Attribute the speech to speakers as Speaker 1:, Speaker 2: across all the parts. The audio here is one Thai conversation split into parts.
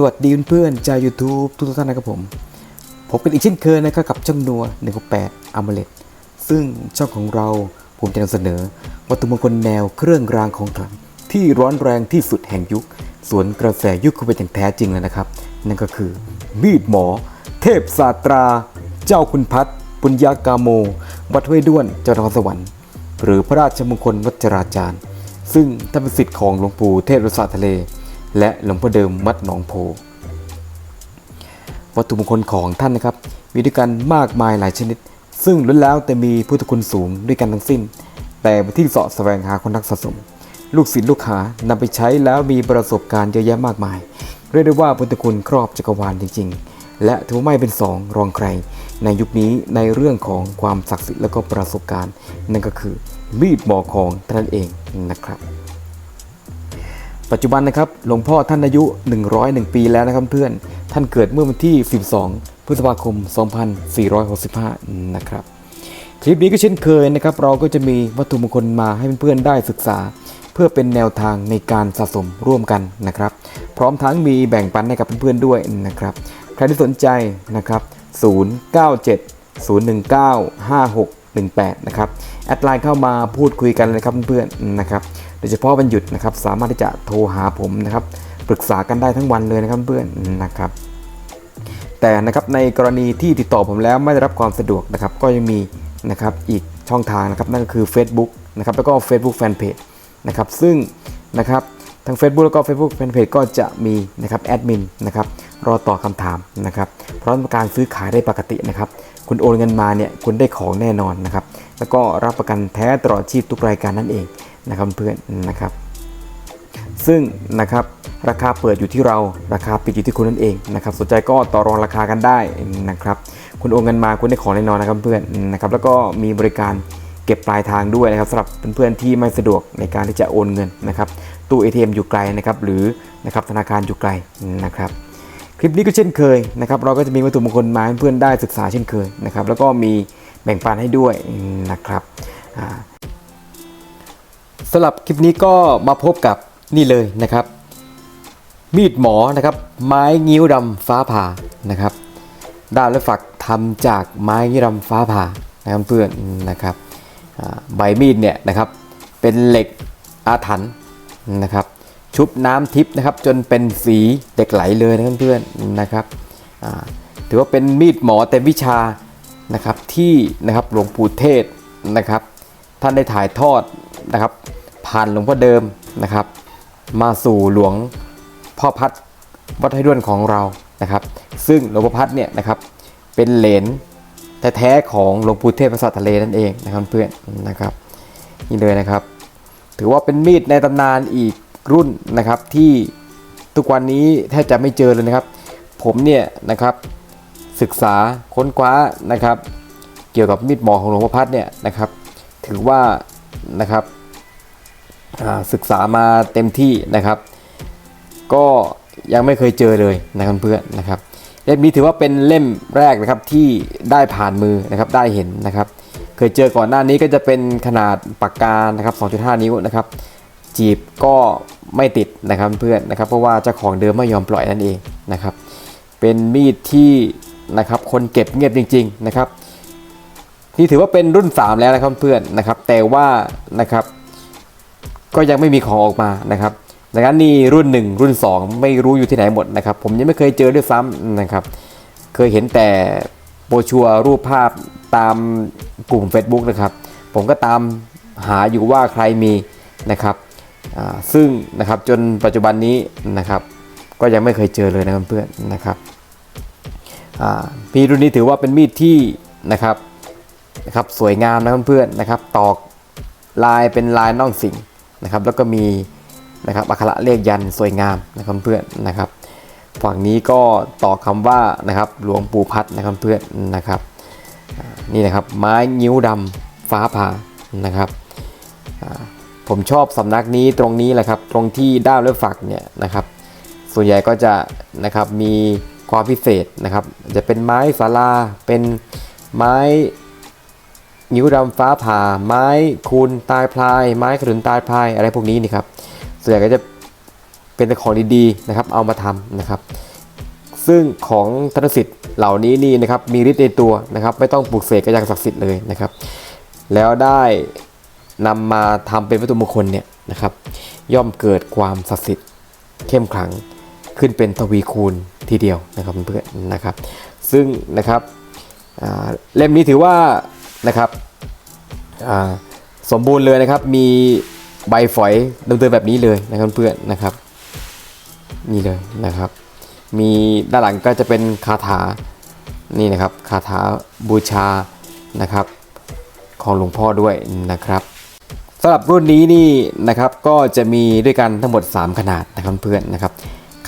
Speaker 1: สวัสดีเพื่อนๆชาว YouTube ทุกท่านนะครับผมพบกันอีกเช่นเคยนะครับกับช่องนัว168อ m มเลตซึ่งช่องของเราผมจะนำเสนอ วัตถุมงคลแนวเครื่องรางของขลังที่ร้อนแรงที่สุดแห่งยุค สวนกระแสยุคเข้าไปอย่างแท้จริงเลยนะครับ นั่นก็คือ มีดหมอ เทพศาสตรา เจ้าคุณพัฒน์ปุญญากาโม วัดห้วยด้วนเจ้านครสวรรค์ หรือพระราชมงคลวัจราจารย์ ซึ่งท่านเป็นศิษย์ของหลวงปู่เทพรสาทะเล และหลวงพ่อเดิมวัดหนองโพ วัตถุมงคลของท่านนะครับ มีด้วยกันมากมายหลายชนิด ซึ่งล้วนแล้วแต่มีพุทธคุณสูงด้วยกันทั้งสิ้น แต่ที่เสาะแสวงหาคนนักสะสม ลูกศิษย์ลูกหานำไปใช้แล้วมีประสบการณ์เยอะแยะมากมาย เรียกได้ว่าพุทธคุณครอบจักรวาลจริง ๆ และถือไม่เป็นสองรองใคร ในยุคนี้ในเรื่องของความศักดิ์สิทธิ์และก็ประสบการณ์ นั่นก็คือมีดหมอของท่านเองนะครับ ปัจจุบันนะครับหลวงพ่อท่านอายุ 101 ปีแล้วนะครับเพื่อน ท่านเกิดเมื่อวันที่ 12 พฤษภาคม 2465 นะครับ คลิปนี้ก็เช่นเคยนะครับ เราก็จะมีวัตถุมงคลมาให้เพื่อนๆได้ศึกษา เพื่อเป็นแนวทางในการสะสมร่วมกันนะครับ พร้อมทั้งมีแบ่งปันให้กับเพื่อนๆด้วยนะครับ ใครที่สนใจนะครับ 097 019 5618 นะครับ แอดไลน์เข้ามาพูดคุยกันเลยครับเพื่อนๆนะครับ โดยเฉพาะวันหยุดนะครับสามารถที่จะโทรหาผมนะครับปรึกษากันได้ทั้งวันเลยนะครับเพื่อนนะครับแต่นะครับในกรณีที่ติดต่อผมแล้วไม่ได้รับความสะดวกนะครับก็ยังมีนะครับอีกช่องทางนะครับนั่นก็คือ Facebook นะครับแล้วก็ Facebook Fanpage นะครับซึ่งนะครับทั้ง Facebook แล้วก็ Facebook Fanpage ก็จะมีนะครับแอดมินนะครับรอตอบคำถามนะครับเพราะการซื้อขายได้ปกตินะครับคุณโอนเงินมาเนี่ยคุณได้ของแน่นอนนะครับแล้วก็รับประกันแท้ตลอดชีพทุกรายการนั่นเอง นะครับเพื่อนนะครับ ซึ่งนะครับราคาเปิดอยู่ที่เราราคาปิดอยู่ที่คุณนั่นเองนะครับสนใจก็ต่อรองราคากันได้นะครับ คุณโอนเงินมาคุณได้ของแน่นอนนะครับเพื่อนนะครับแล้วก็มีบริการเก็บปลายทางด้วยนะครับสำหรับเพื่อนๆที่ไม่สะดวกในการที่จะโอนเงินนะครับตู้ ATM อยู่ไกลนะครับหรือนะครับธนาคารอยู่ไกลนะครับคลิปนี้ก็เช่นเคยนะครับเราก็จะมีวัตถุมงคลมาให้เพื่อนได้ศึกษาเช่นเคยนะครับแล้วก็มีแบ่งปันให้ด้วยนะครับอ่า สำหรับคลิปนี้ก็มาพบกับนี่เลยนะครับ มีดหมอนะครับ ไม้งิ้วดำฟ้าผ่านะครับด้านและฝักทำจากไม้งิ้วดำฟ้าผ่านะครับเพื่อนนะครับใบมีดเนี่ยนะครับเป็นเหล็กอาถรรพ์นะครับ ชุบน้ำทิพย์นะครับ จนเป็นสีเหล็กไหลเลยนะเพื่อนนะครับถือว่าเป็นมีดหมอเต็มวิชานะครับที่นะครับหลวงปู่เทศนะครับ ท่านได้ถ่ายทอดนะครับ ผ่านหลวงพ่อเดิมนะครับ มาสู่หลวงพ่อพัดวัดให้ด้วนของเรานะครับ ซึ่งหลวงพ่อพัดเนี่ยนะครับเป็นเหลนแท้ๆของหลวงปู่เทพประสาททะเลนั่นเองนะครับเพื่อนนะครับนี่เลยนะครับ ถือว่าเป็นมีดในตำนานอีกรุ่นนะครับที่ทุกวันนี้แทบจะไม่เจอเลยนะครับ ผมเนี่ยนะครับศึกษาค้นคว้านะครับ เกี่ยวกับมีดหมอของหลวงพ่อพัดเนี่ยนะครับ ถือว่านะครับ ศึกษามาเต็มที่นะครับ ก็ยังไม่เคยเจอเลยนะครับเพื่อนนะครับเล่มนี้ถือว่าเป็นเล่มแรกนะครับที่ได้ผ่านมือนะครับได้เห็นนะครับ เคยเจอก่อนหน้านี้ก็จะเป็นขนาดปากกานะครับ 2.5 นิ้วนะครับ จีบก็ไม่ติดนะครับเพื่อนนะครับ เพราะว่าเจ้าของเดิมไม่ยอมปล่อยนั่นเองนะครับ เป็นมีดที่นะครับคนเก็บเงียบจริง ๆนะครับ ที่ถือว่าเป็นรุ่น 3 แล้วนะครับเพื่อนนะครับ แต่ว่านะครับ ก็ยังไม่มีของออกมานะครับดังนั้นนี่รุ่น 1 รุ่น 2 ไม่รู้อยู่ที่ไหนหมดนะครับ ผมยังไม่เคยเจอด้วยซ้ำนะครับ เคยเห็นแต่โบรชัวรูปภาพตามกลุ่ม Facebook นะครับ ผมก็ตามหาอยู่ว่าใครมีนะครับซึ่งนะครับจนปัจจุบันนี้นะครับ ก็ยังไม่เคยเจอเลยนะครับเพื่อนนะครับมีรุ่นนี้ถือว่าเป็นมีดที่นะครับนะครับสวยงามนะเพื่อนๆนะครับ ตอกลายเป็นลายน่องสิง นะครับแล้วก็มีนะครับอักขระเลขยันสวยงามนะครับเพื่อนนะครับฝั่งนี้ก็ต่อคำว่านะครับหลวงปู่พัดนะครับเพื่อนนะครับนี่นะครับไม้งิ้วดำฟ้าผ่านะครับผมชอบสำนักนี้ตรงนี้แหละครับตรงที่ด้ามและฝักเนี่ยนะครับ ส่วนใหญ่ก็จะนะครับมีความพิเศษนะครับ จะเป็นไม้สาลาเป็นไม้ นิ้วดำฟ้าผ่า ไม้คูณตายพลาย ไม้ขนุนตายพลายอะไรพวกนี้นี่ครับส่วนใหญ่ก็จะเป็นแต่ของดีๆนะครับ เอามาทำนะครับ ซึ่งของธนสิทธิ์เหล่านี้นี่นะครับมีฤทธิ์ในตัวนะครับ ไม่ต้องปลูกเสกก็ยังศักดิ์สิทธิ์เลยนะครับ แล้วได้นำมาทำเป็นวัตถุมงคลเนี่ยนะครับ ย่อมเกิดความศักดิ์สิทธิ์เข้มขลังขึ้นเป็นทวีคูณทีเดียวนะครับเพื่อนๆนะครับ ซึ่งนะครับเล่มนี้ถือว่า นะครับสมบูรณ์เลยนะครับ มีใบฝอยเดิมๆแบบนี้เลยนะครับเพื่อนนะครับ นี่เลยนะครับ มีด้านหลังก็จะเป็นคาถานี่นะครับคาถาบูชานะครับ ของหลวงพ่อด้วยนะครับสำหรับรุ่นนี้นี่นะครับก็จะมีด้วยกันทั้งหมด 3 ขนาดนะครับเพื่อนนะครับ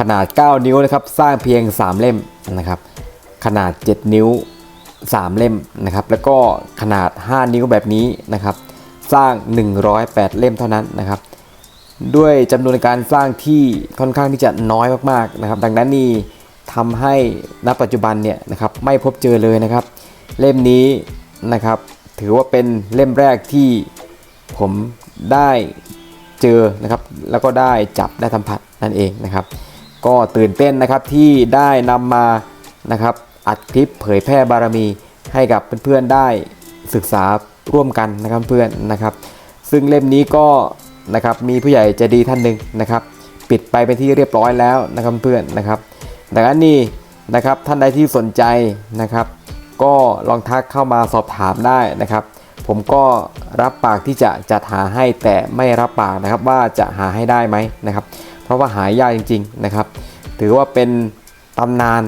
Speaker 1: ขนาด 9 นิ้วนะครับ สร้างเพียง 3 เล่มนะครับ ขนาด 7 นิ้ว 3 เล่มนะครับ แล้วก็ขนาด 5 นิ้วแบบนี้นะครับ สร้าง 108 เล่มเท่านั้นนะครับ ด้วยจำนวนการสร้างที่ค่อนข้างที่จะน้อยมากๆนะครับ ดังนั้นนี่ทำให้ณปัจจุบันเนี่ยนะครับไม่พบเจอเลยนะครับ เล่มนี้นะครับ ถือว่าเป็นเล่มแรกที่ผมได้เจอนะครับ แล้วก็ได้จับได้สัมผัสนั่นเองนะครับ ก็ตื่นเต้นนะครับที่ได้นำมานะครับ อัดคลิปเผยแพร่บารมีให้กับเพื่อนๆได้ศึกษาร่วมกันนะครับเพื่อนนะครับ ซึ่งเล่มนี้ก็นะครับมีผู้ใหญ่ใจดีท่านหนึ่งนะครับ ปิดไปเป็นที่เรียบร้อยแล้วนะครับเพื่อนนะครับดังนั้นนี่นะครับท่านใดที่สนใจนะครับ ก็ลองทักเข้ามาสอบถามได้นะครับ ผมก็รับปากที่จะจัดหาให้แต่ไม่รับปากนะครับว่าจะหาให้ได้ไหมนะครับ เพราะว่าหายากจริง ๆนะครับ ถือว่าเป็นตำนาน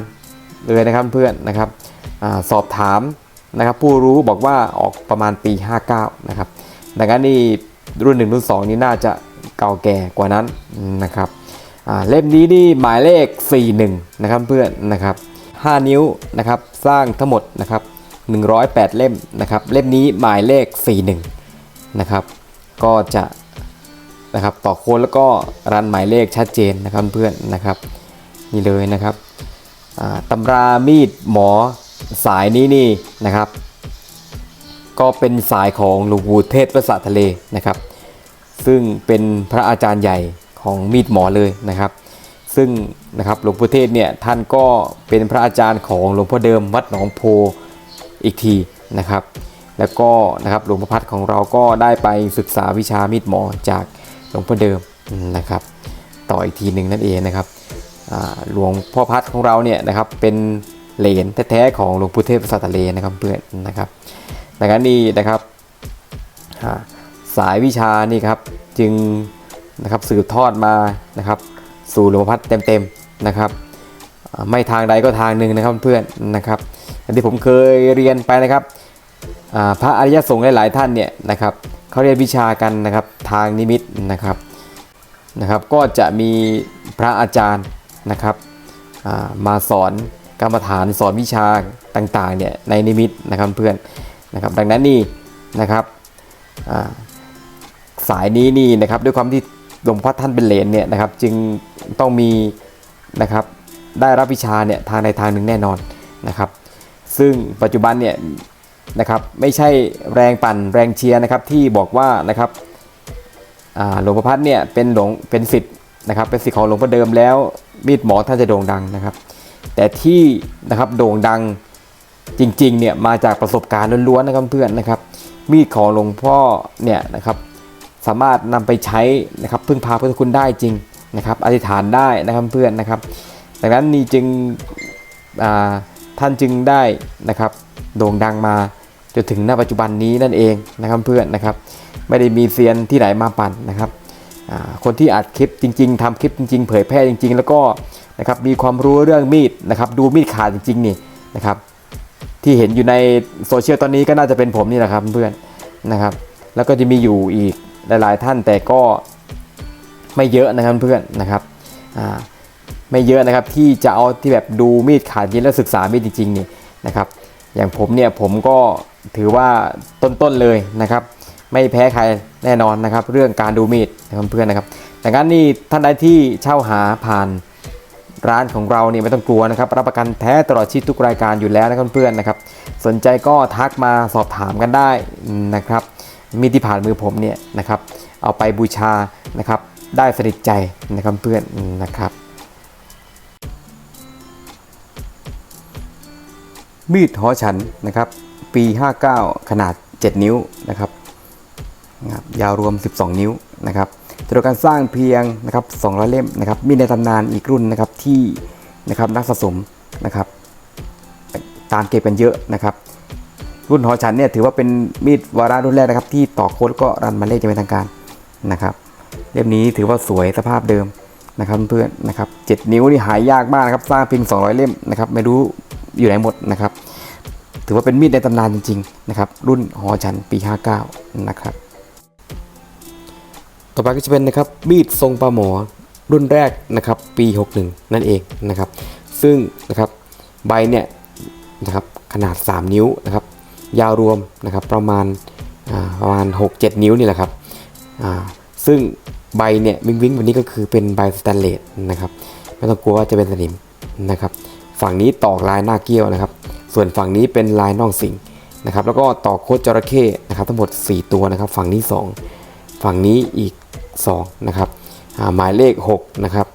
Speaker 1: เลยนะครับเพื่อนนะครับอสอบถามนะครับผู้รู้บอกว่าออกประมาณปี 59 นะครับดังนั้นนี่รุ่น 1 รุ่น 2 นี่น่าจะเก่าแก่กว่านั้นนะครับเล่มนี้นี่หมายเลข 41 นะครับเพื่อนนะครับ 5 นิ้วนะครับสร้างทั้งหมดนะครับ108 เล่มนะครับเล่มนี้หมายเลข 41 นะครับก็จะนะครับต่อโค้ดแล้วก็รันหมายเลขชัดเจนนะครับเพื่อนนะครับนี่เลยนะครับ ตำรามีดหมอสายนี้นี่นะครับ ก็เป็นสายของหลวงปู่เทศประสาททะเลนะครับ ซึ่งเป็นพระอาจารย์ใหญ่ของมีดหมอเลยนะครับ ซึ่งนะครับหลวงปู่เทศเนี่ยท่านก็เป็นพระอาจารย์ของหลวงพ่อเดิมวัดหนองโพอีกทีนะครับ แล้วก็นะครับหลวงพ่อพัดของเราก็ได้ไปศึกษาวิชามีดหมอจากหลวงพ่อเดิมนะครับ ต่ออีกทีหนึ่งนั่นเองนะครับ หลวงพ่อพัดของเราเนี่ยนะครับเป็นเหลนแท้ๆของหลวงปู่เทพสาททะเลนะครับเพื่อนนะครับดังนั้นนี่นะครับสายวิชานี่ครับจึงนะครับสืบทอดมานะครับสู่หลวงพ่อพัดเต็มๆนะครับไม่ทางใดก็ทางหนึ่งนะครับเพื่อนนะครับอย่างที่ผมเคยเรียนไปนะครับพระอริยสงฆ์หลายๆท่านเนี่ยนะครับเขาเรียนวิชากันนะครับทางนิมิตนะครับนะครับ ก็จะมีพระอาจารย์ นะครับมาสอนกรรมฐานสอนวิชาต่างๆเนี่ยในนิมิตนะครับเพื่อนนะครับดังนั้นนี่นะครับสายนี้นี่นะครับด้วยความที่หลวงพ่อท่านเป็นเหลนเนี่ยนะครับจึงต้องมีนะครับได้รับวิชาเนี่ยทางในทางหนึ่งแน่นอนนะครับ ซึ่งปัจจุบันเนี่ยนะครับไม่ใช่แรงปั่นแรงเชียร์นะครับที่บอกว่านะครับหลวงพ่อพัดเนี่ยเป็นหลวงเป็นสิทธิ์นะครับเป็นสิทธิ์ของหลวงพ่อเดิมแล้ว มีดหมอท่านจะโด่งดังนะครับ แต่ที่นะครับโด่งดังจริงๆเนี่ยมาจากประสบการณ์ล้วนๆนะครับเพื่อนนะครับ มีดของหลวงพ่อเนี่ยนะครับสามารถนำไปใช้นะครับพึ่งพาพุทธคุณได้จริงนะครับอธิษฐานได้นะครับเพื่อนนะครับ ดังนั้นนี่จึงท่านจึงได้นะครับโด่งดังมาจนถึงณปัจจุบันนี้นั่นเองนะครับเพื่อนนะครับ ไม่ได้มีเซียนที่ไหนมาปั่นนะครับ คนที่อัดคลิปจริง ๆทำคลิปจริง ๆ เผยแพร่จริง ๆ แล้วก็นะครับมีความรู้เรื่องมีดนะครับดูมีดขาดจริง ๆ นี่นะครับที่เห็นอยู่ในโซเชียลตอนนี้ก็น่าจะเป็นผมนี่แหละครับเพื่อนนะครับแล้วก็จะมีอยู่อีกหลาย ๆ ท่านแต่ก็ไม่เยอะนะครับเพื่อนนะครับไม่เยอะนะครับที่จะเอาที่แบบดูมีดขาดจริงแล้วศึกษามีดจริงๆนี่นะครับอย่างผมเนี่ยผมก็ถือว่าต้นๆเลยนะครับ ไม่แพ้ใครแน่นอนนะครับ เรื่องการดูมีดเพื่อนๆนะครับดังนั้นนี่ท่านใดที่เช่าหาผ่านร้านของเราเนี่ยไม่ต้องกลัวนะครับ รับประกันแท้ตลอดชีวิตทุกรายการอยู่แล้วนะเพื่อนๆนะครับ สนใจก็ทักมาสอบถามกันได้นะครับ มีดที่ผ่านมือผมเนี่ยนะครับ เอาไปบูชานะครับ ได้สนิทใจนะครับเพื่อนนะครับ มีดหอฉันนะครับ ปี 59 ขนาด 7 นิ้วนะครับ ยาวรวม 12 นิ้วนะครับจำนวนการสร้างเพียงนะครับ200 เล่มนะครับมีในตำนานอีกรุ่นนะครับที่นะครับนักสะสมนะครับตามเก็บกันเยอะนะครับรุ่นหอฉันเนี่ยถือว่าเป็นมีดวาระรุ่นแรกนะครับ ที่ต่อโค้ดก็รันมาเลขจะเป็นทางการนะครับเล่มนี้ถือว่าสวยสภาพเดิมนะครับเพื่อนนะครับ7นิ้วนี่หายากมากนะครับสร้างเพียง200 เล่มนะครับไม่รู้อยู่ไหนหมดนะครับ ถือว่าเป็นมีดในตำนานจริงๆนะครับรุ่นหอฉันปี 59 นะครับ ต่อไปก็จะเป็นนะครับมีดทรงปลาหมอรุ่นแรกนะครับปี 61 นั่นเองนะครับ ซึ่งนะครับใบเนี่ยนะครับขนาด 3 นิ้วนะครับยาวรวมนะครับประมาณประมาณ 6-7 นิ้วนี่แหละครับซึ่งใบเนี่ยวิงวิงวันนี้ก็คือเป็นใบสแตนเลสนะครับไม่ต้องกลัวว่าจะเป็นสนิมนะครับ ฝั่งนี้ตอกลายหน้าเกี้ยวนะครับ ส่วนฝั่งนี้เป็นลายน่องสิงนะครับ แล้วก็ตอกโคดจระเข้นะครับ ทั้งหมด 4 ตัวนะครับ ฝั่งนี้ 2 ฝั่งนี้อีก 2นะครับหมายเลข6นะครับ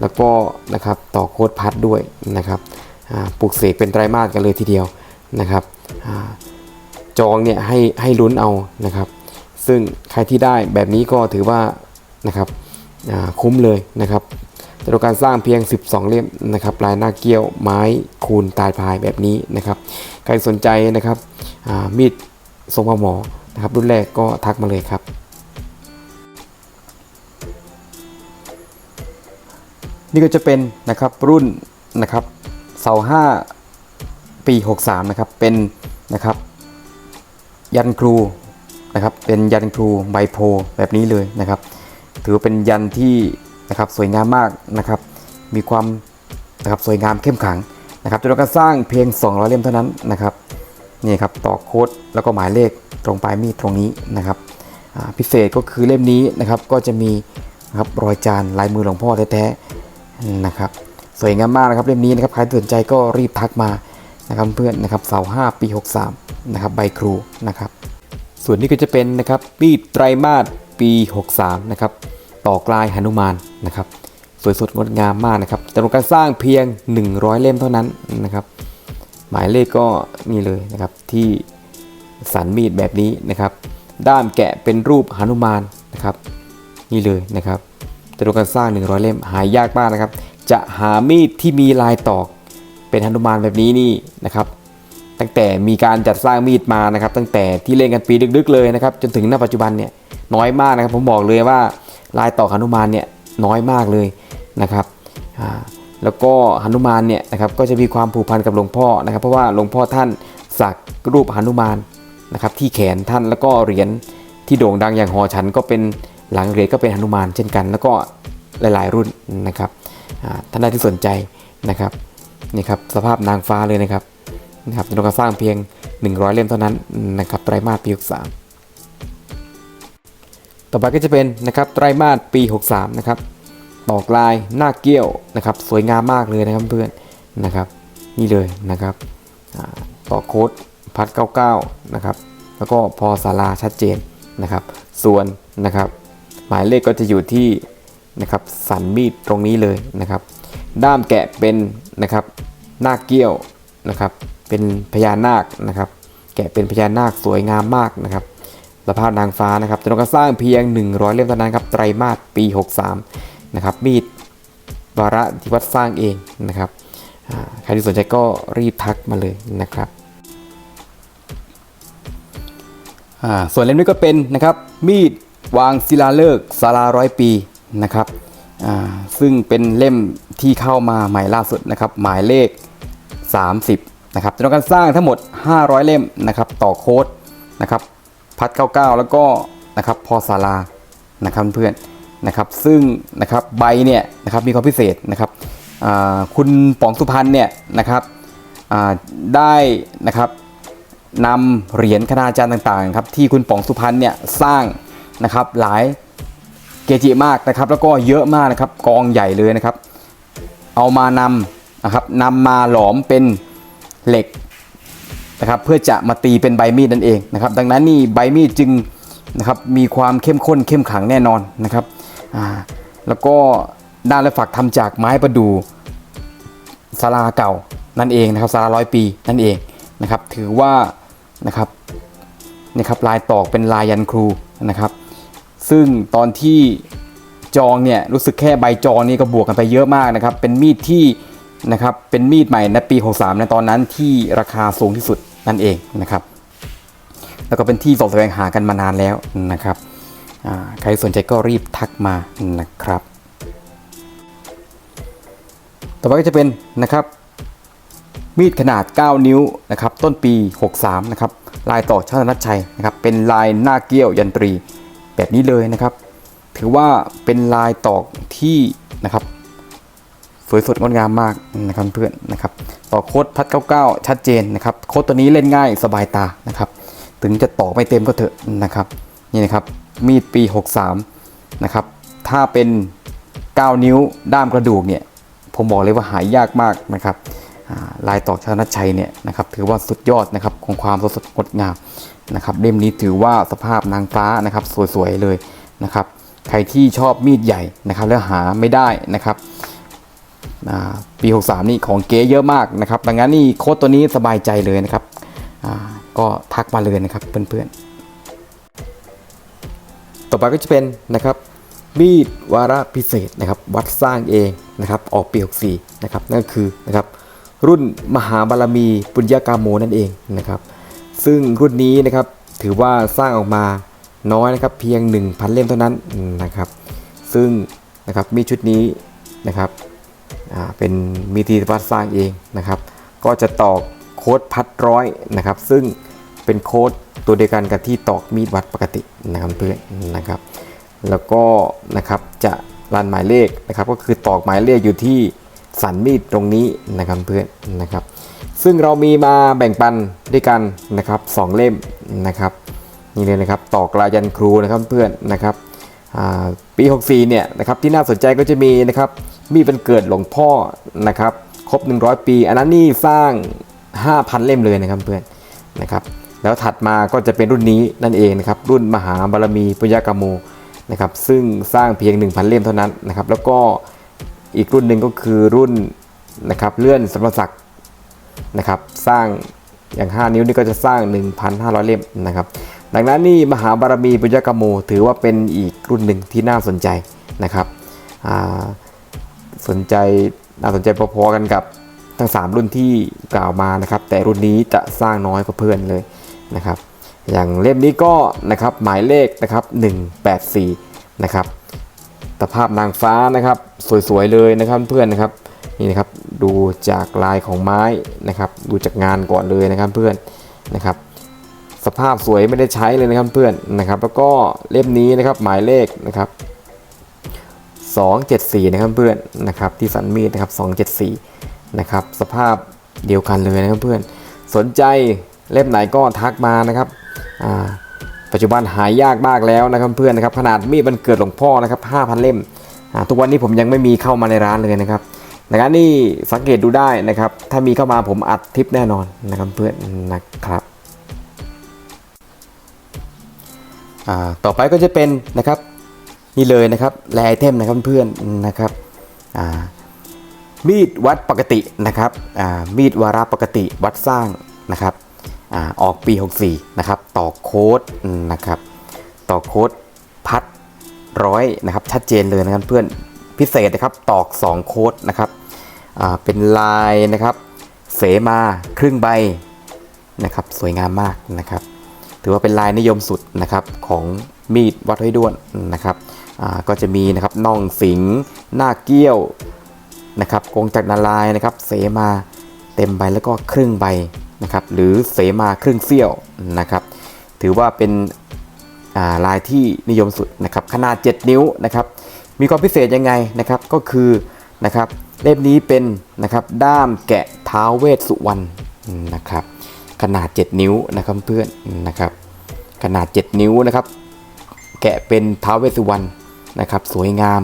Speaker 1: แล้วก็นะครับต่อโค้ดพัดด้วยนะครับปลูกเสกเป็นไตรมาสกันเลยทีเดียวนะครับอจองเนี่ยให้ให้ลุ้นเอานะครับ ซึ่งใครที่ได้แบบนี้ก็ถือว่านะครับคุ้มเลยนะครับจำนวนการสร้างเพียง 12 เล่มนะครับลายหน้าเกี้ยวไม้คูณตายพายแบบนี้นะครับใครสนใจนะครับมีดทรงพหมอนะครับรุ่นแรกก็ทักมาเลยครับ นี่ก็จะเป็นนะครับรุ่นนะครับเสา5ปี 63 นะครับ เป็นนะครับยันครูนะครับ เป็นยันครูใบโพแบบนี้เลยนะครับ ถือเป็นยันที่นะครับสวยงามมากนะครับ มีความนะครับสวยงามเข้มขังนะครับจำนวนการสร้างเพียง 200 เล่มเท่านั้นนะครับนี่ครับต่อโค้ดแล้วก็หมายเลขตรงปลายมีดตรงนี้นะครับพิเศษก็คือเล่มนี้นะครับก็จะมีนะครับรอยจานลายมือหลวงพ่อแท้ๆ นะครับสวยงามมากนะครับเล่มนี้นะครับใครสนใจก็รีบทักมานะครับเพื่อนนะครับเสา5ปี 63นะครับใบครูนะครับส่วนนี้ก็จะเป็นนะครับมีดไตรมาสปี 63นะครับต่อกลายหนุมานนะครับสวยสดงดงามมากนะครับจำนวนการสร้างเพียง 100 เล่มเท่านั้นนะครับ หมายเลขก็นี่เลยนะครับที่สันมีดแบบนี้นะครับ ด้ามแกะเป็นรูปหนุมานนะครับ นี่เลยนะครับ จำนวนการสร้าง100 เล่มหายากมากนะครับ จะหามีดที่มีลายตอก เป็นหนุมานแบบนี้นี่นะครับ ตั้งแต่มีการจัดสร้างมีดมานะครับ ตั้งแต่ที่เล่นกันปีดึกๆเลยนะครับ จนถึงณปัจจุบันเนี่ยน้อยมากนะครับ ผมบอกเลยว่าลายต่อหนุมานเนี่ยน้อยมากเลยนะครับอ่าแล้วก็หนุมานเนี่ยนะครับก็จะมีความผูกพันกับหลวงพ่อนะครับ เพราะว่าหลวงพ่อท่านสักรูปหนุมานนะครับที่แขนท่านแล้วก็เหรียญที่โด่งดังอย่างหอฉันก็เป็น หลังเหรียญก็เป็นหนุมานเช่นกัน แล้วก็หลายๆรุ่นนะครับท่านใดที่สนใจนะครับนี่ครับสภาพนางฟ้าเลยนะครับนะครับจำนวนการสร้างเพียง 100 เล่มเท่านั้นนะครับไตรมาสปี63ต่อไปก็จะเป็นนะครับไตรมาสปี 63 นะครับตอกลายหน้าเกี้ยวนะครับ สวยงามมากเลยนะครับเพื่อนนะครับ นี่เลยนะครับต่อโค้ดพัด 99 นะครับ แล้วก็พอสาราชัดเจนนะครับ ส่วนนะครับ หมายเลขก็จะอยู่ที่นะครับสันมีดตรงนี้เลยนะครับ ด้ามแกะเป็นนะครับหน้าเกี้ยวนะครับ เป็นพญานาคนะครับ แกะเป็นพญานาคสวยงามมากนะครับสภาพนางฟ้านะครับจนการสร้างเพียง 100 เล่มเท่านั้นครับไตรมาสปี 63 นะครับ มีดวาระที่วัดสร้างเองนะครับใครที่สนใจก็รีบทักมาเลยนะครับอ่าส่วนเล่มนี้ก็เป็นนะครับมีด วางศิลาฤกษ์ศาลาร้อยปีนะครับซึ่งเป็นเล่มที่เข้ามาใหม่ล่าสุดนะครับ หมายเลข 30นะครับจำนวนการสร้างทั้งหมด 500 เล่มนะครับต่อโค้ดนะครับพัด99 แล้วก็นะครับพอศาลานะครับเพื่อนนะครับซึ่งนะครับใบเนี่ยนะครับมีความพิเศษนะครับคุณป๋องสุพรรณเนี่ยนะครับได้นะครับนำเหรียญคณาจารย์ต่างๆครับที่คุณป๋องสุพรรณเนี่ยสร้าง นะครับหลายเกจิมากนะครับ แล้วก็เยอะมากนะครับกองใหญ่เลยนะครับ เอามานำนะครับนำมาหลอมเป็นเหล็กนะครับเพื่อจะมาตีเป็นใบมีดนั่นเองนะครับ ดังนั้นนี่ใบมีดจึงนะครับมีความเข้มข้นเข้มขังแน่นอนนะครับอ่าแล้วก็ด้านและฝักทำจากไม้ประดู่ศาลาเก่านั่นเองนะครับศาลาร้อยปีนั่นเองนะครับ ถือว่านะครับนะครับลายตอกเป็นลายยันครูนะครับ ซึ่งตอนที่จองเนี่ยรู้สึกแค่ใบจองนี่ก็บวกกันไปเยอะมากนะครับ เป็นมีดที่นะครับเป็นมีดใหม่ในปี 63ในตอนนั้นที่ราคาสูงที่สุดนั่นเองนะครับ แล้วก็เป็นที่สอบแสวงหากันมานานแล้วนะครับใครสนใจก็รีบทักมานะครับ ต่อไปก็จะเป็นนะครับ มีดขนาด 9 นิ้วนะครับ ต้นปี 63 นะครับ ลายต่อชาตินัชชัยนะครับ เป็นลายหน้าเกี้ยวยันตรี แบบนี้เลยนะครับ ถือว่าเป็นลายตอกที่นะครับสวยสดงดงามมากนะครับเพื่อนนะครับ ต่อโค้ดพัด99 ชัดเจนนะครับ โค้ดตัวนี้เล่นง่ายสบายตานะครับ ถึงจะตอกไม่เต็มก็เถอะนะครับ นี่นะครับ มีดปี 63 นะครับ ถ้าเป็น 9 นิ้วด้ามกระดูกเนี่ย ผมบอกเลยว่าหายยากมากนะครับลายตอกชนะชัยเนี่ยนะครับ ถือว่าสุดยอดนะครับของความสดสดงดงาม นะครับเล่มนี้ถือว่าสภาพนางฟ้านะครับสวยๆเลยนะครับ ใครที่ชอบมีดใหญ่นะครับแล้วหาไม่ได้นะครับปี 63 นี่ของเก๋เยอะมากนะครับดังนั้นนี่โค้ดตัวนี้สบายใจเลยนะครับก็ทักมาเลยนะครับเพื่อนๆ ต่อไปก็จะเป็นนะครับมีดวาระพิเศษนะครับวัดสร้างเองนะครับออกปี 64 นะครับนั่นก็คือนะครับรุ่นมหาบารมีปุญญากาโมนั่นเองนะครับ ซึ่งรุ่นนี้นะครับถือว่าสร้างออกมาน้อยนะครับเพียง 1,000 เล่มเท่านั้นนะครับ ซึ่งนะครับมีชุดนี้นะครับเป็นมีทีวัดสร้างเองนะครับ ก็จะตอกโค้ดพัดร้อยนะครับ ซึ่งเป็นโค้ดตัวเดียวกันกับที่ตอกมีดวัดปกตินะครับเพื่อนนะครับ แล้วก็นะครับจะรันหมายเลขนะครับ ก็คือตอกหมายเลขอยู่ที่สันมีดตรงนี้นะครับเพื่อนนะครับ ซึ่งเรามีมาแบ่งปันด้วยกันนะครับสองเล่มนะครับนี่เลยนะครับต่อกลายันครูนะครับเพื่อนนะครับปี 64 เนี่ยนะครับที่น่าสนใจก็จะมีนะครับมีเป็นเกิดหลวงพ่อนะครับครบ 100 ปี อันนั้นนี่สร้าง 5,000 เล่มเลยนะครับเพื่อนนะครับแล้วถัดมาก็จะเป็นรุ่นนี้นั่นเองนะครับรุ่นมหาบารมีปุญญากาโมนะครับซึ่งสร้างเพียง 1,000 เล่มเท่านั้นนะครับแล้วก็อีกรุ่นหนึ่งก็คือรุ่นนะครับเลื่อนสมรศักดิ์ นะครับสร้างอย่าง 5 นิ้วนี่ก็จะสร้าง 1,500 เล่มนะครับ ดังนั้นนี่มหาบารมีปุญญกรรมโมถือว่าเป็นอีกรุ่นหนึ่งที่น่าสนใจนะครับสนใจน่าสนใจพอๆกันกับทั้ง 3 รุ่นที่กล่าวมานะครับ แต่รุ่นนี้จะสร้างน้อยกว่าเพื่อนเลยนะครับ อย่างเล่มนี้ก็นะครับหมายเลขนะครับ184นะครับตภาพนางฟ้านะครับ สวยๆเลยนะครับเพื่อนนะครับ นี่นะครับดูจากลายของไม้นะครับดูจากงานก่อนเลยนะครับเพื่อนนะครับสภาพสวยไม่ได้ใช้เลยนะครับเพื่อนนะครับแล้วก็เล่มนี้นะครับหมายเลขนะครับ274นะครับเพื่อนนะครับที่สันมีดนะครับ274นะครับสภาพเดียวกันเลยนะครับเพื่อนสนใจเล่มไหนก็ทักมานะครับปัจจุบันหายากมากแล้วนะครับเพื่อนนะครับขนาดมีดมันเกิดหลวงพ่อนะครับ5,000 เล่มทุกวันนี้ผมยังไม่มีเข้ามาในร้านเลยนะครับ ดังนั้นนี่สังเกตดูได้นะครับ ถ้ามีเข้ามาผมอัดทิปแน่นอนนะครับเพื่อนนะครับต่อไปก็จะเป็นนะครับนี่เลยนะครับแลไอเทมนะครับเพื่อนนะครับมีดวัดปกตินะครับมีดวาระปกติวัดสร้างนะครับอออกปี 64 นะครับ ต่อโค้ดนะครับ ต่อโค้ดพัดร้อยนะครับ ชัดเจนเลยนะครับเพื่อน พิเศษนะครับ ตอก 2 โค้ดนะครับเป็นลายนะครับ เสมาครึ่งใบนะครับ สวยงามมากนะครับ ถือว่าเป็นลายนิยมสุดนะครับของมีดวัดห้วยด้วนนะครับก็จะมีนะครับน่องสิงหน้าเกี้ยวนะครับกงจากรนารายนะครับ เสมาเต็มใบแล้วก็ครึ่งใบนะครับ หรือเสมาครึ่งเสี้ยวนะครับ ถือว่าเป็นลายที่นิยมสุดนะครับ ขนาด 7 นิ้วนะครับ มีความพิเศษยังไงนะครับก็คือนะครับเล่มนี้เป็นนะครับด้ามแกะเท้าเวสสุวรรณนะครับขนาด 7 นิ้วนะครับเพื่อนนะครับขนาด 7 นิ้วนะครับ แกะเป็นเท้าเวสสุวรรณนะครับสวยงาม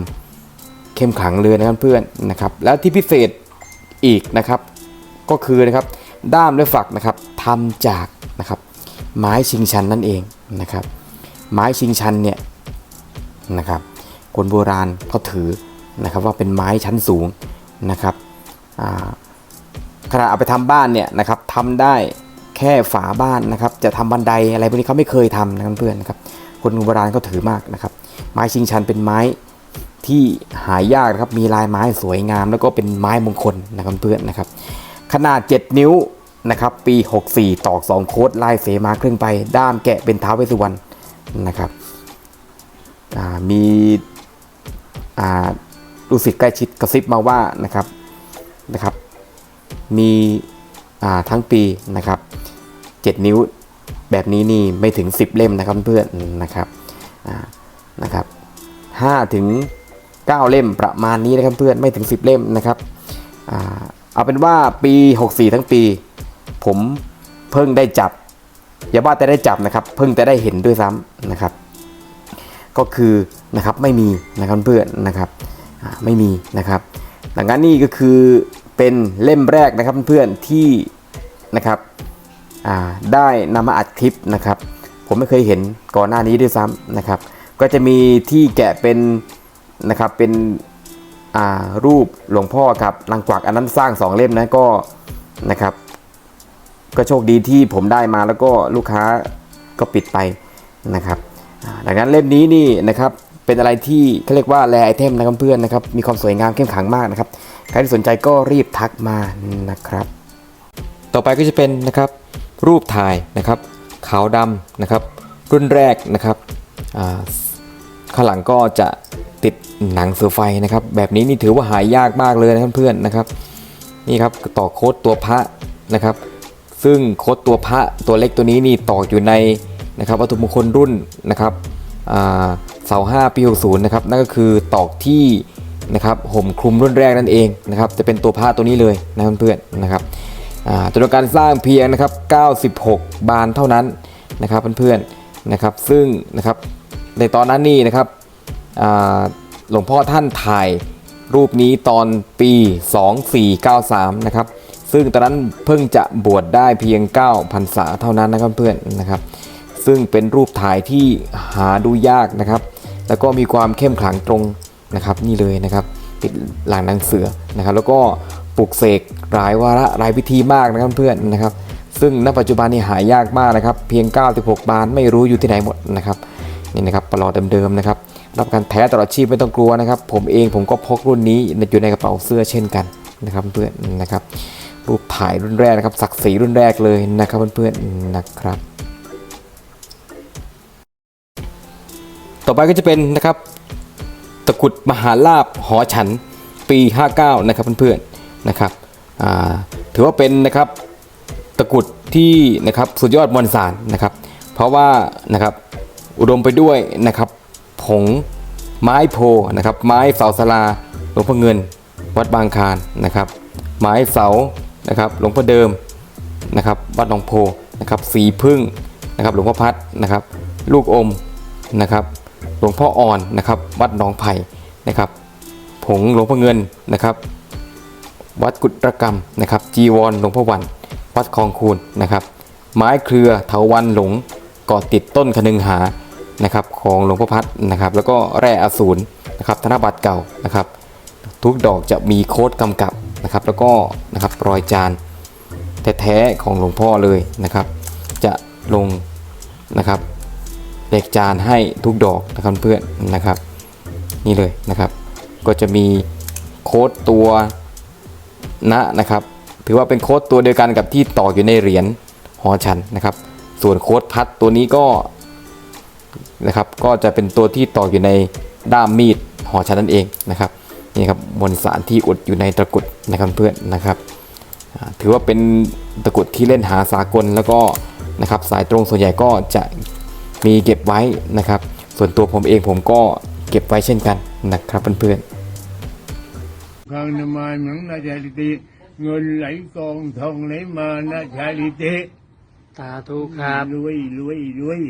Speaker 1: เข้มขังเลยนะครับเพื่อนนะครับแล้วที่พิเศษอีกนะครับก็คือนะครับด้ามและฝักนะครับทำจากนะครับไม้ชิงชันนั่นเองนะครับไม้ชิงชันเนี่ยนะครับ คนโบราณเขาถือนะครับว่าเป็นไม้ชั้นสูงนะครับขนาดเอาไปทำบ้านเนี่ยนะครับทำได้แค่ฝาบ้านนะครับ จะทำบันไดอะไรพวกนี้เขาไม่เคยทำนะครับเพื่อนนะครับ คนโบราณก็ถือมากนะครับ ไม้ชิงชันเป็นไม้ที่หายากนะครับ มีลายไม้สวยงาม แล้วก็เป็นไม้มงคลนะครับเพื่อนนะครับ ขนาด 7 นิ้วนะครับ ปี 64 ตอก 2 โคดลายเสมาครึ่งไป ด้ามแกะเป็นเท้าเวสุวรรณนะครับมี ลูกศิษย์ใกล้ชิดกระซิบมาว่านะครับนะครับ มีทั้งปีนะครับ 7 นิ้วแบบนี้นี่ไม่ถึง 10 เล่มนะครับเพื่อนนะครับนะครับ5ถึง 9 เล่มประมาณนี้นะครับเพื่อนไม่ถึง 10 เล่มนะครับอเอาเป็นว่าปี 64 ทั้งปี ผมเพิ่งได้จับอย่าว่าแต่ได้จับนะครับ เพิ่งจะได้เห็นด้วยซ้ำนะครับ ก็คือนะครับไม่มีนะครับเพื่อนนะครับไม่มีนะครับดังนั้นนี่ก็คือเป็นเล่มแรกนะครับเพื่อนที่นะครับได้นำมาอัดคลิปนะครับ ผมไม่เคยเห็นก่อนหน้านี้ด้วยซ้ำนะครับ ก็จะมีที่แกะเป็นนะครับเป็นรูปหลวงพ่อกับนางกวักอันนั้นสร้างสองเล่มนะก็นะครับ ก็โชคดีที่ผมได้มาแล้วก็ลูกค้าก็ปิดไปนะครับ ดังนั้นเล่มนี้นี่นะครับเป็นอะไรที่เขาเรียกว่าแรไอเทมนะครับเพื่อนนะครับมีความสวยงามเข้มขังมากนะครับใครที่สนใจก็รีบทักมานะครับ ต่อไปก็จะเป็นนะครับรูปถ่ายนะครับขาวดำนะครับ รุ่นแรกนะครับข้างหลังก็จะติดหนังเสือไฟนะครับ แบบนี้นี่ถือว่าหายากมากเลยนะครับเพื่อนนะครับนี่ครับต่อโค้ดตัวพระนะครับ ซึ่งโค้ดตัวพระตัวเล็กตัวนี้นี่ตอกอยู่ใน นะครับวัตถุมงคลรุ่นนะครับเสาห้าปี60นะครับนั่นก็คือตอกที่นะครับห่มคลุมรุ่นแรกนั่นเองนะครับจะเป็นตัวพระตัวนี้เลยนะเพื่อนๆนะครับจำนวนการสร้างเพียงนะครับ96 บานเท่านั้นนะครับเพื่อนๆนะครับซึ่งนะครับในตอนนั้นนี่นะครับหลวงพ่อท่านถ่ายรูปนี้ตอนปี 2493นะครับซึ่งตอนนั้นเพิ่งจะบวชได้เพียง9พรรษาเท่านั้นนะครับเพื่อนนะครับ ซึ่งเป็นรูปถ่ายที่หาดูยากนะครับ แล้วก็มีความเข้มขลังตรงนะครับนี่เลยนะครับติดหลังนางเสือนะครับ แล้วก็ปลุกเสกหลายวาระหลายพิธีมากนะครับเพื่อนนะครับ ซึ่งณปัจจุบันนี้หายากมากนะครับ เพียง 96 บานไม่รู้อยู่ที่ไหนหมดนะครับนี่นะครับปลอดเดิมๆนะครับรับการแท้ตลอดชีพไม่ต้องกลัวนะครับ ผมเองผมก็พกรุ่นนี้อยู่ในกระเป๋าเสื้อเช่นกันนะครับเพื่อนนะครับรูปถ่ายรุ่นแรกนะครับศักดิ์ศรีรุ่นแรกเลยนะครับเพื่อนๆนะครับ ต่อไปก็จะเป็นนะครับตะกรุดมหาลาบหอฉันปี 59 นะครับเพื่อนๆนะครับถือว่าเป็นนะครับตะกรุดที่นะครับสุดยอดมวลสารนะครับ เพราะว่านะครับอุดมไปด้วยนะครับผงไม้โพนะครับไม้เสาสลาหลวงพ่อเงิน วัดบางคารนะครับ ไม้เสานะครับหลวงพ่อเดิมนะครับวัดหนองโพนะครับสีพึ่งนะครับหลวงพ่อพัดนะครับ ลูกอมนะครับ ลวงพ่ออ่อนนะครับ วัดหนองไผ่นะครับ ผงหลวงพ่อเงินนะครับ วัดกุฎรกรรมนะครับ จีวรหลวงพ่อวัน วัดคลองคูนนะครับ ไม้เครือเถาวันหลงเกาะติดต้นคนึงหานะครับของหลวงพ่อพัดนะครับ แล้วก็แร่อสูรนะครับธนบัตรเก่านะครับ ทุกดอกจะมีโค้ดกำกับนะครับ แล้วก็นะครับรอยจานแท้ๆของหลวงพ่อเลยนะครับ จะลงนะครับ เลขจานให้ทุกดอกนะครับเพื่อนนะครับ นี่เลยนะครับ ก็จะมีโค้ดตัวณนะครับ ถือว่าเป็นโค้ดตัวเดียวกันกับที่ตอกอยู่ในเหรียญหอฉันนะครับ ส่วนโค้ดพัดตัวนี้ก็นะครับ ก็จะเป็นตัวที่ตอกอยู่ในด้ามมีดหอฉันนั่นเองนะครับนี่ครับมวลสารที่อุดอยู่ในตะกุดนะครับเพื่อนนะครับถือว่าเป็นตะกุดที่เล่นหาสากลแล้วก็นะครับสายตรงส่วนใหญ่ก็จะ มีเก็บไว้นะครับ ส่วนตัวผมเองผมก็เก็บไว้เช่นกันนะครับเพื่อนๆ
Speaker 2: ข้างนมาหนังนาชาลิติเงินไหลกองทองไหลมานาชาลิติ
Speaker 3: สาธุครับ
Speaker 2: รวยรวยรวย